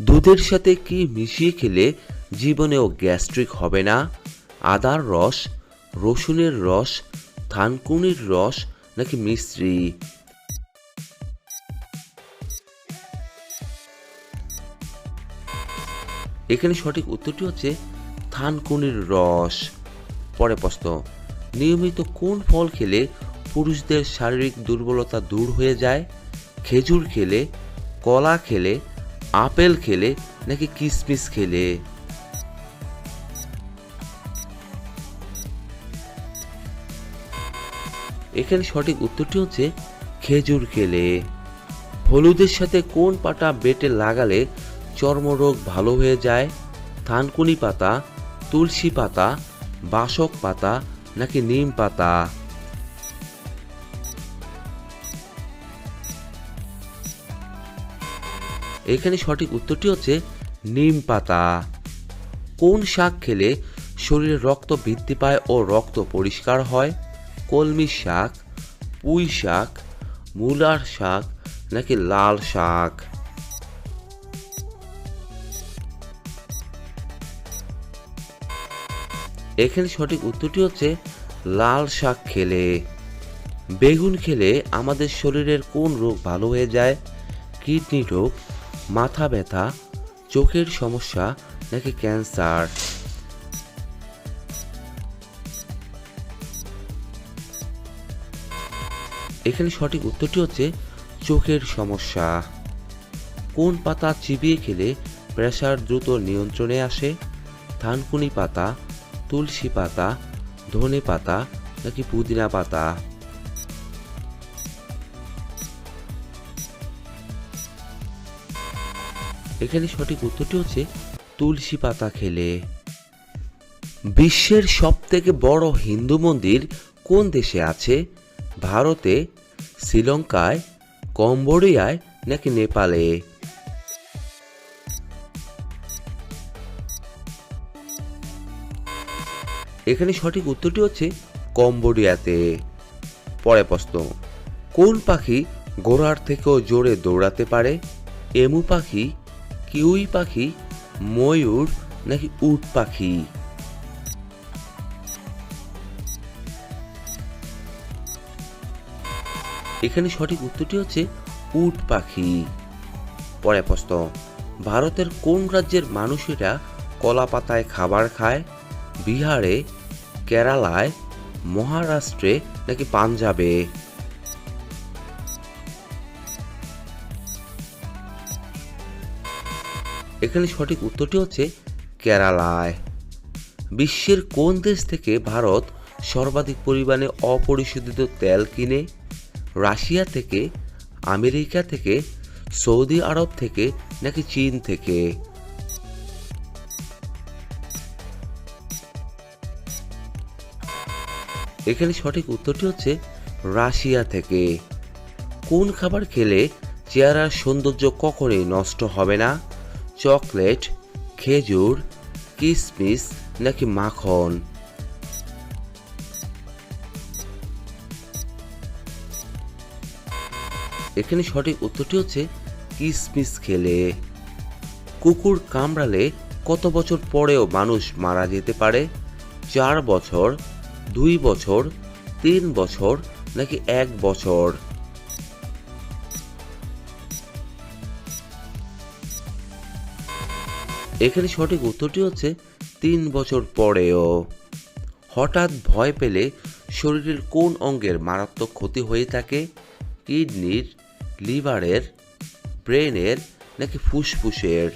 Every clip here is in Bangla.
দুধের সাথে কি মিশিয়ে খেলে জীবনেও গ্যাস্ট্রিক হবে না? আদার রস, রসুনের রস, থানকুনির রস নাকি মিশ্রি? এখানে সঠিক উত্তরটি হচ্ছে থানকুনির রস। পরে প্রশ্ন, নিয়মিত কোন ফল খেলে পুরুষদের শারীরিক দুর্বলতা দূর হয়ে যায়? খেজুর খেলে, কলা খেলে আপেল খেলে নাকি কিশমিশ খেলে? এখানে সঠিক উত্তরটি হচ্ছে খেজুর খেলে। হলুদের সাথে কোন পাতা বেটে লাগালে চর্মরোগ ভালো হয়ে যায়? থানকুনি পাতা, তুলসী পাতা, বাসক পাতা নাকি নিম পাতা? এখানে সঠিক উত্তরটি হচ্ছে নিম পাতা। কোন শাক খেলে শরীরে রক্ত বৃদ্ধি পায় ও রক্ত পরিষ্কার হয়? কলমি শাক, পুঁই শাক, মূলার শাক নাকি লাল শাক? এখানে সঠিক উত্তরটি হচ্ছে লাল শাক খেলে। বেগুন খেলে আমাদের শরীরের কোন রোগ ভালো হয়ে যায়? কিডনি রোগ মাথা ব্যথা, চোখের সমস্যা, নাকি ক্যান্সার? এখানে সঠিক উত্তরটি হচ্ছে চোখের সমস্যা। কোন পাতা চিবিয়ে খেলে প্রেসার দ্রুত নিয়ন্ত্রণে আসে? থানকুনি পাতা, তুলসী পাতা, ধনে পাতা, নাকি পুদিনা পাতা? এখানে সঠিক উত্তরটি হচ্ছে তুলসী পাতা খেলে। বিশ্বের সব থেকে বড় হিন্দু মন্দির কোন দেশে আছে? ভারতে, শ্রীলঙ্কায়, কম্বোডিয়ায় নাকি নেপালে? এখানে সঠিক উত্তরটি হচ্ছে কম্বোডিয়াতে। পরে প্রশ্ন, কোন পাখি ঘোড়ার থেকেও জোরে দৌড়াতে পারে? এমু পাখি কিউই পাখি, ময়ূর নাকি উট পাখি? এখানে সঠিক উত্তরটি হচ্ছে উট পাখি। পরে প্রশ্ন, ভারতের কোন রাজ্যের মানুষেরা কলা পাতায় খাবার খায়? বিহারে, কেরালায়, মহারাষ্ট্রে নাকি পাঞ্জাবে? এখানে সঠিক উত্তরটি হচ্ছে কেরালায়। বিশ্বের কোন দেশ থেকে ভারত সর্বাধিক পরিমাণে অপরিশোধিত তেল কিনে? রাশিয়া থেকে, আমেরিকা থেকে, সৌদি আরব থেকে নাকি চীন থেকে? এখানে সঠিক উত্তরটি হচ্ছে রাশিয়া থেকে। কোন খাবার খেলে চেহারার সৌন্দর্য কখনোই নষ্ট হবে না? চকলেট, খেজুর কিশমিশ নাকি মাখন? এখানে সঠিক উত্তরটি হচ্ছে কিশমিশ খেলে। কুকুর কামড়ালে কত বছর পরেও মানুষ মারা যেতে পারে? চার বছর, দুই বছর, তিন বছর নাকি এক বছর? এখানে সঠিক উত্তরটি হচ্ছে তিন বছর পরেও। হঠাৎ ভয় পেলে শরীরের কোন অঙ্গের মারাত্মক ক্ষতি হয়ে থাকে? কিডনির, লিভারের, ব্রেনের নাকি ফুসফুসের?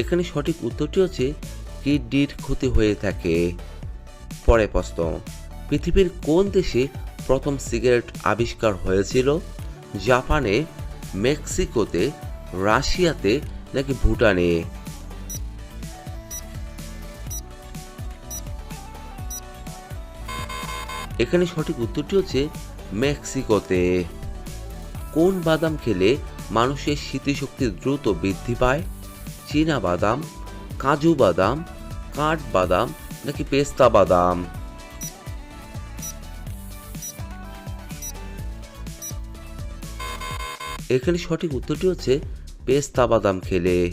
এখানে সঠিক উত্তরটি হচ্ছে কিডনির ক্ষতি হয়ে থাকে। পরে প্রশ্ন, পৃথিবীর কোন দেশে প্রথম সিগারেট আবিষ্কার হয়েছিল? জাপানে, মেক্সিকোতে, রাশিয়াতে নাকি ভুটানে? এখানে সঠিক উত্তরটি হচ্ছে মেক্সিকোতে। কোন বাদাম খেলে মানুষের স্মৃতিশক্তি দ্রুত বৃদ্ধি পায়? চীনা বাদাম, কাজু বাদাম, কাঠ বাদাম নাকি পেস্তা বাদাম? এখানে সঠিক উত্তরটি হচ্ছে পেস্তা বাদাম খেলে।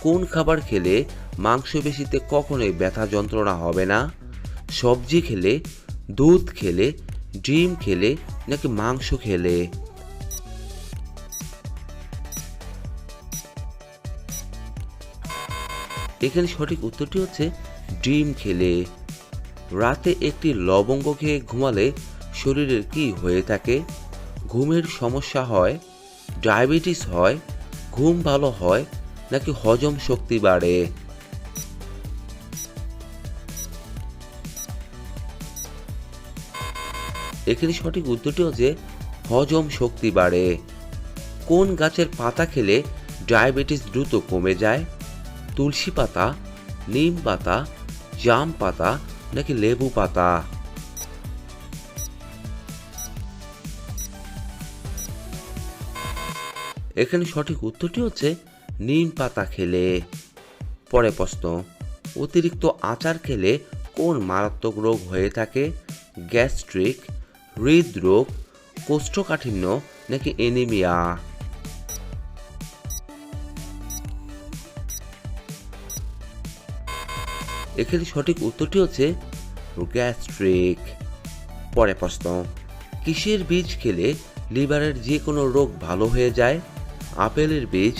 কোন খাবার খেলে মাংসপেশিতে কখনোই ব্যথা যন্ত্রণা হবে না? সবজি খেলে, দুধ খেলে, ডিম খেলে নাকি মাংস খেলে? এখানে সঠিক উত্তরটি হচ্ছে ডিম খেলে। রাতে একটি লবঙ্গ খেয়ে ঘুমালে শরীরের কি হয়ে থাকে? ঘুমের সমস্যা হয় ডায়াবেটিস হয়, ঘুম ভালো হয় নাকি হজম শক্তি বাড়ে? এখানে সঠিক উত্তরটি হচ্ছে হজম শক্তি বাড়ে। কোন গাছের পাতা খেলে ডায়াবেটিস দ্রুত কমে যায়? তুলসী পাতা, নিম পাতা, জাম পাতা নাকি লেবু পাতা? এখানে সঠিক উত্তরটি হচ্ছে নিম পাতা খেলে। পরে প্রশ্ন, অতিরিক্ত আচার খেলে কোন মারাত্মক রোগ হয়ে থাকে? গ্যাস্ট্রিক, হৃদরোগ, কোষ্ঠকাঠিন্য নাকি এনিমিয়া? এখানে সঠিক উত্তরটি হচ্ছে গ্যাস্ট্রিক। পরে প্রশ্ন, কিসের বীজ খেলে লিভারের যে কোনো রোগ ভালো হয়ে যায়? আপেলের বীজ,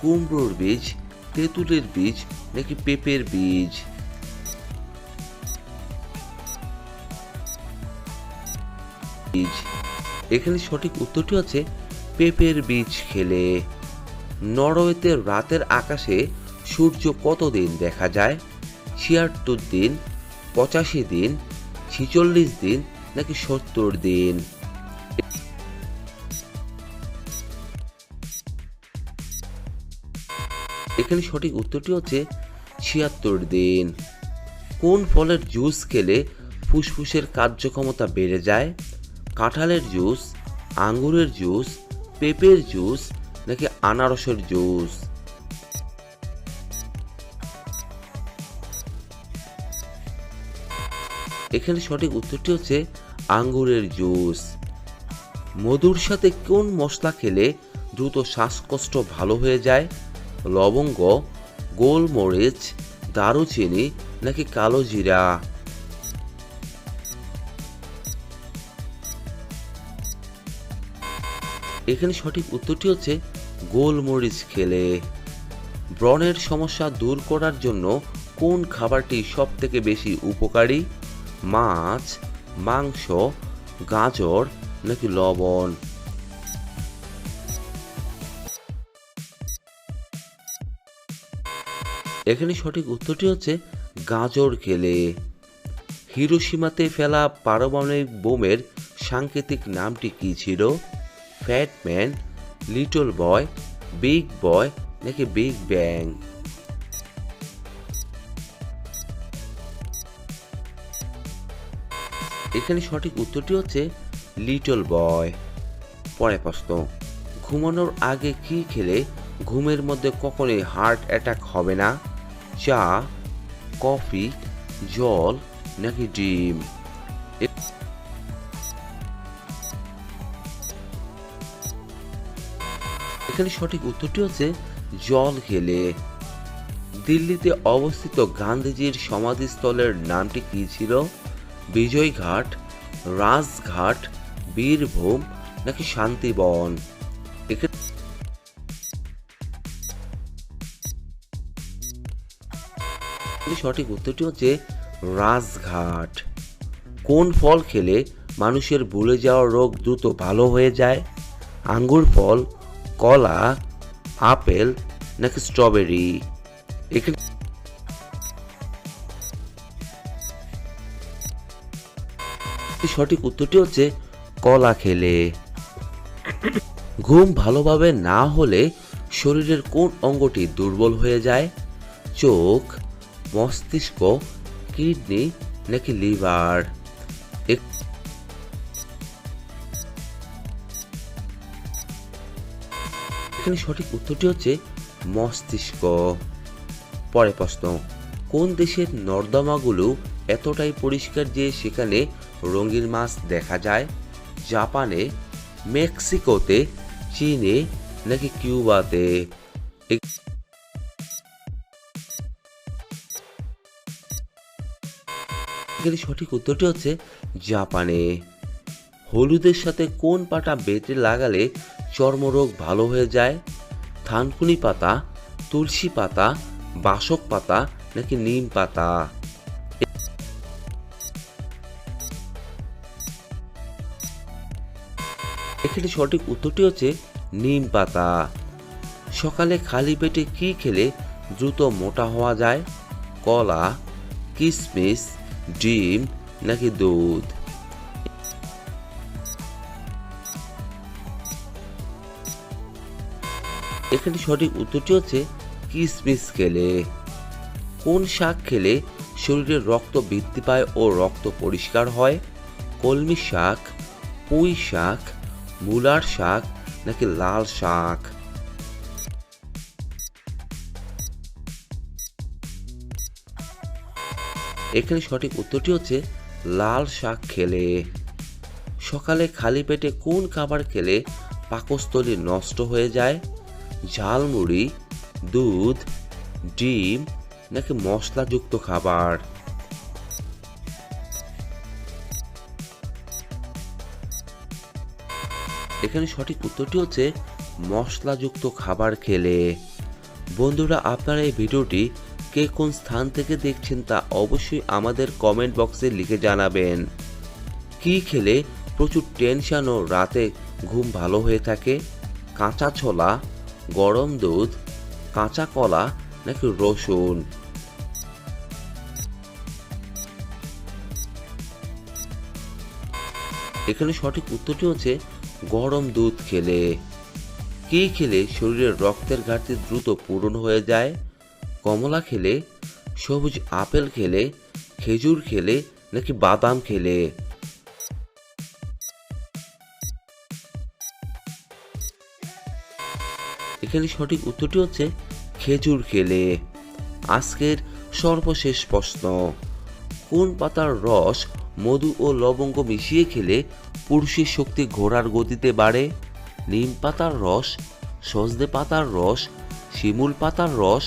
কুমড়োর বীজ, তেঁতুলের বীজ নাকি পেঁপের বীজ? বীজ এখানে সঠিক উত্তরটি হচ্ছে পেঁপের বীজ খেলে। নরওয়েতে রাতের আকাশে সূর্য কতদিন দেখা যায়? ছিয়াত্তর দিন, পঁচাশি দিন, ছিচল্লিশ দিন নাকি সত্তর দিন? এখানে সঠিক উত্তরটি হচ্ছে ছিয়াত্তর দিন। কোন ফলের জুস খেলে ফুসফুসের কার্যক্ষমতা বেড়ে যায়? কাঁঠালের জুস, আঙ্গুরের জুস, পেঁপের জুস নাকি আনারসের জুস? এখানে সঠিক উত্তরটি হচ্ছে আঙ্গুরের জুস। মধুর সাথে কোন মশলা খেলে দ্রুত শ্বাসকষ্ট ভালো হয়ে যায়? লবঙ্গ, গোলমরিচ, দারুচিনি, নাকি কালো জিরা? এখানে সঠিক উত্তরটি হচ্ছে গোলমরিচ খেলে। ব্রণের সমস্যা দূর করার জন্য কোন খাবারটি সব থেকে বেশি উপকারী? মাছ, মাংস, গাজর, নাকি লবণ? এখানে সঠিক উত্তরটি হচ্ছে গাজর খেলে। হিরোসীমাতে ফেলা পারমাণবিক বোমের সাংকেতিক নামটি কি ছিল? Fat man little boy big boy নাকি বিগ ব্যাং এখানে সঠিক উত্তরটি হচ্ছে লিটল বয় পরে প্রশ্ন, ঘুমানোর আগে কি খেলে ঘুমের মধ্যে কখনোই হার্ট অ্যাটাক হবে না? চা, কফি, জল নাকি ডিম? এখানে সঠিক উত্তরটি হচ্ছে জল খেলে। দিল্লিতে অবস্থিত গান্ধীজির সমাধিস্থলের নামটি কি ছিল? বিজয়ঘাট, রাজঘাট, বীরভূম নাকি শান্তিবন? সঠিক উত্তরটি হচ্ছে রাজঘাট। কোন ফল খেলে মানুষের ভুলে যাওয়া রোগ দ্রুত ভালো হয়ে যায়? আঙ্গুর ফল, কলা, আপেল নাকি স্ট্রবেরি? এখানে সঠিক উত্তরটি হচ্ছে কলা খেলে। ঘুম ভালোভাবে না হলে শরীরের কোন অঙ্গটি দুর্বল হয়ে যায়? চোখ মস্তিষ্ক, কিডনি নাকি লিভার? এখানে সঠিক উত্তরটি হচ্ছে মস্তিষ্ক। পরে প্রশ্ন, কোন দেশের নর্দমাগুলো এতটাই পরিষ্কার যে সেখানে রঙিন মাছ দেখা যায়? জাপানে, মেক্সিকোতে, চীনে নাকি কিউবাতে? এখানে সঠিক উত্তরটি হচ্ছে জাপানে। হলুদের সাথে কোন পাতা বেটে লাগালে চর্মরোগ ভালো হয়ে যায়? থানকুনি পাতা, তুলসী পাতা, বাসক পাতা নাকি নিম পাতা? এখানে সঠিক উত্তরটি হচ্ছে নিম পাতা। সকালে খালি পেটে কি খেলে দ্রুত মোটা হওয়া যায়? কলা কিশমিশ ডিম নাকি দুধ? এখানে সঠিক উত্তরটি হচ্ছে কিশমিশ খেলে। কোন শাক খেলে শরীরে রক্ত বৃদ্ধি পায় ও রক্ত পরিষ্কার হয়? কলমি শাক, পুঁই শাক, মূলার শাক নাকি লাল শাক? এখানে সঠিক উত্তরটি হচ্ছে লাল শাক খেলে। সকালে খালি পেটে কোন খাবার খেলে পাকস্থলী নষ্ট হয়ে যায়? ঝালমুড়ি, দুধ, ডিম নাকি মশলাযুক্ত খাবার? এখানে সঠিক উত্তরটি হচ্ছে মশলাযুক্ত খাবার খেলে। বন্ধুরা, আপনারা এই ভিডিওটি কে কোন স্থান থেকে দেখছেন তা অবশ্যই আমাদের কমেন্ট বক্সে লিখে জানাবেন। কি খেলে প্রচুর টেনশন ও রাতে ঘুম ভালো হয়ে থাকে? কাঁচা ছোলা, গরম দুধ, কাঁচা কলা নাকি রসুন? এখানে সঠিক উত্তরটি হচ্ছে গরম দুধ খেলে। কি খেলে শরীরের রক্তের ঘাটতি দ্রুত পূরণ হয়ে যায়? কমলা খেলে, সবুজ আপেল খেলে, খেজুর খেলে, নাকি বাদাম খেলে? এখানে সঠিক উত্তরটি হচ্ছে খেজুর খেলে। আজকের সর্বশেষ প্রশ্ন, কোন পাতার রস মধু ও লবঙ্গ মিশিয়ে খেলে পুরুষের শক্তি ঘোড়ার গতিতে বাড়ে? নিম পাতার রস, সজনে পাতার রস, শিমুল পাতার রস